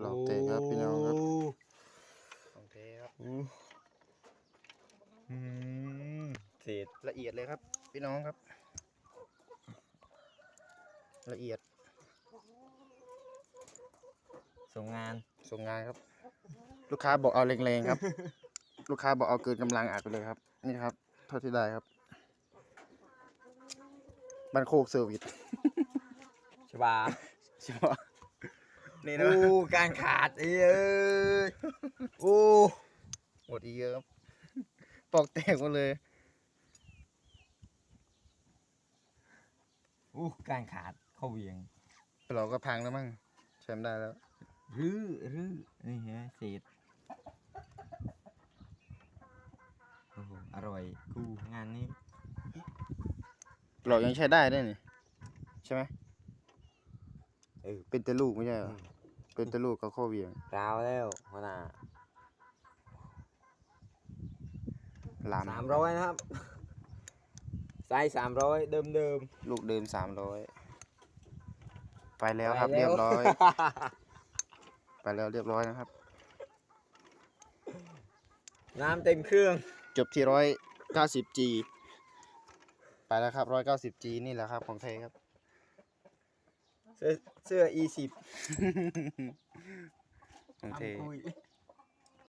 หลอกเตะครับพี่น้องครับของเทครับอืมเศษละเอียดเลยครับ พี่น้องครับ ละเอียดส่งงานส่งงานครับ ลูกค้าบอกเอาแรงๆครับ ลูกค้าบอกเอาเกินกำลังอัดไปเลยครับ นี่ครับ เท่าที่ได้ครับบันโคกเซอร์วิสใช่ป่ะใช่ปะ นี่นะโอ้การขาดเอ้ยโอ้หมดอีกเยอะครับปอกแตกหมดเลยโอ้การขาดเข้าเวียงเราก็พังแล้วมั้งใช้ไม่ได้แล้วรื้อรื้อนี่ฮะเศษโอ้โหอร่อยกูงานนี้เรายังใช้ได้ด้วยนี่ใช่ไหม เออเป็นแต่ลูกไม่ใช่เหรอเป็นแต่ลูกก็ข้อเหวียงราวแล้วหัวหน้าลามสามร้อยนะครับไซส์สามร้อยเดิมเดิมลูกเดิมสามร้อยไปแล้วครับ เรียบร้อย ไปแล้วเรียบร้อยนะครับ น้ำเต็มเครื่องจบที่ร้อยเก้าสิบ G ไปแล้วครับร้อยเก้าสิบ G นี่แหละครับของไทยครับ เสื้อเสื้อ e สิบของไทยคุย